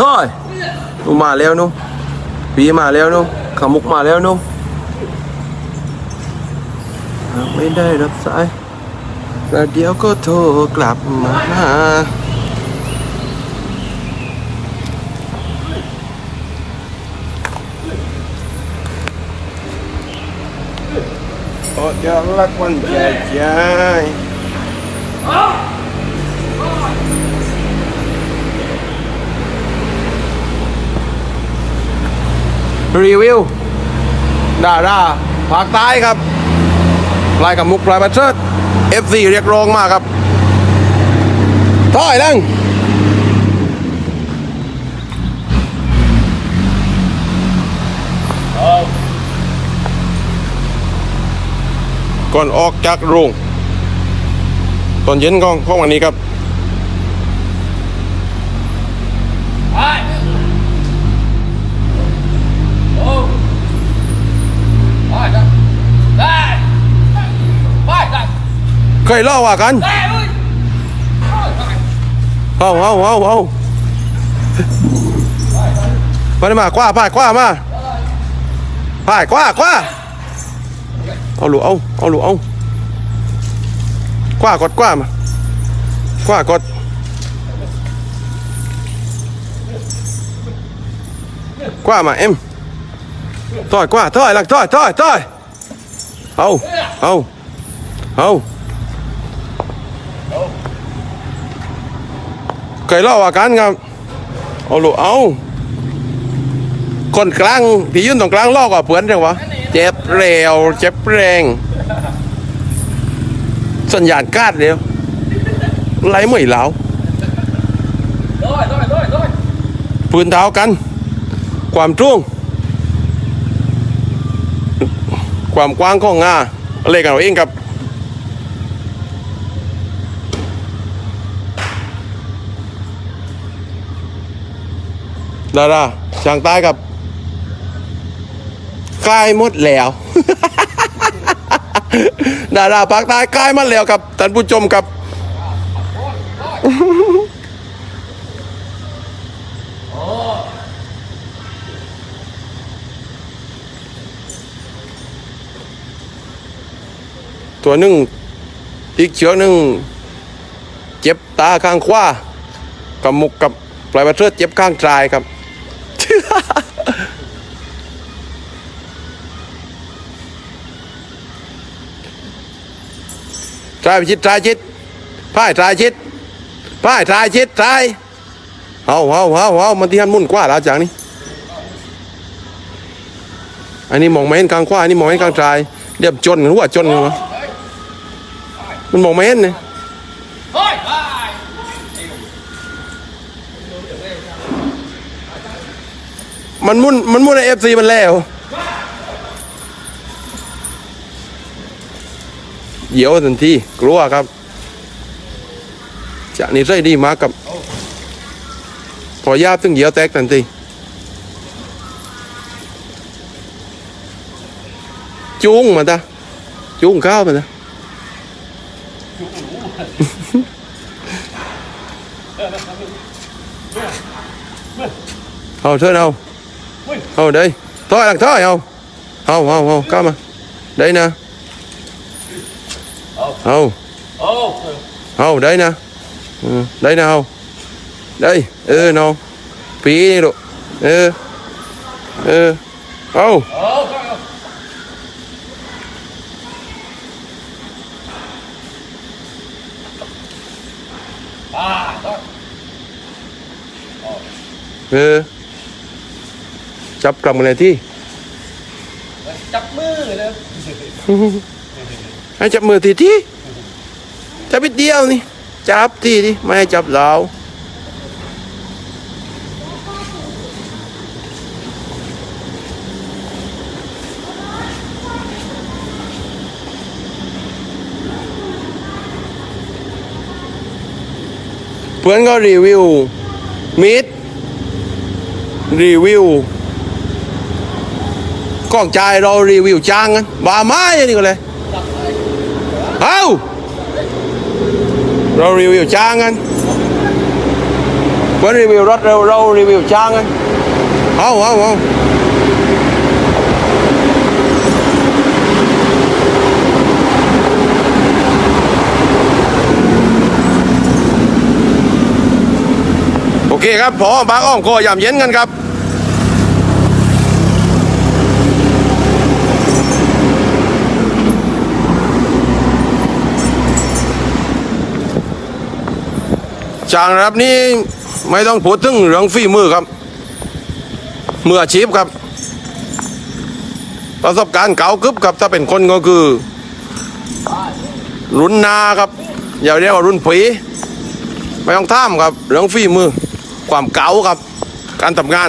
ถ้อยนูมาแล้วนูปีมาแล้วนูขามุกมาแล้วนูไม่ได้รับสายแล้วเดี๋ยวก็โทรกลับมาโอ้ยรักวันใจใจ รีวิวดาราภาคใต้ครับลายกับมุกลายบัตเชิด FC เรียกร้องมากครับถอยดังก่อนออกจากโรงตอนเย็นก็ข้องวันนี้ครับ เคยล่าว่ากันเอาเอาเอาเอามาดิมากว้าพายกว้ามาพายกว้ากว้าเอาหลูเอาเอาหลูเอากว้ากดกว้ามากว้ากดกว้ามาเอ็มถอยกว้าถอยหลังถอยถอยถอยเอาเอาเอา เคยเล่าว่ากันครับเอาลูกเอาคนกลางที่ยืนตรงกลางล่อกว่าเพื่อนจังวะเจ็บเร็วเจ็บแรง สัญญาณกาดเดียวไหลไม่เหลาปืนเท้ากัน ความจ้วงความกว้างของงาอะไรกันเอาเองครับ ดาราช่างใต้กับใกล้หมดแล้ว ดาราภาคใต้ใกล้หมดแล้วครับท่านผู้ชมครับตัวหนึ่งอีกเชือกหนึ่งเจ็บตาข้างขวากับมุกกับปลายประเทือเจ็บข้างซ้ายครับ ทรายชิดทรายชิดพ่ายทรายชิดพ่ายทรายชิดทรายเอาเอาเอาเอามันที่หันมุ่นกว่าแล้วจังนี่อันนี้มองไม่เห็นกลางขวาอันนี้มองไม่เห็นกลางทรายเดี๋ยวจนหัวจนกันวะมันมองไม่เห็นเนี่ย มันมุ่นมันมุ่นในเอฟซีมันแล้วเหี่ยวทันทีกลัวครับจากนี้ได้ดีมากกับ พอยาบตึงเหี่ยวแตกทันทีจุ้งมาตาจุ้งข้าวมาตาเอาเถอาเอา đây. Thôi đằng thôi không? Không không không. Có mà. Đây nè. Không. Không đây nè. Ừ, đây nè không? Đây. Ừ nó phí đi độ? Ừ. Ừ. Không. Ừ. ừ chập cầm cái này thi จับมือเลยให้จับมือทีทีจับนิดเดียวนี่จับทีดิไม่ให้จับเราเพื่อนก็รีวิวมิดรีวิว กล้องใจเรารีวิวจ้างกันบ้าไม้อันนี้ก็เลยเอ้าเรารีวิวจ้างกันมือนรีวิวรถเราเรารีวิวช้างไงเอาเอาเอาโอเคครับพอบางอ้อมคอยามเย็นกันครับ จางระดับนี้ไม่ต้องพูดถึงเรื่องฝีมือครับมืออาชีพครับ ประสบการณ์เก่ากึบครับ ถ้าเป็นคนก็คือ รุ่นนาครับ อย่าเรียกว่ารุ่นผีไม่ต้องท่ามครับ เรื่องฝีมือ ความเก่าครับ การทำงาน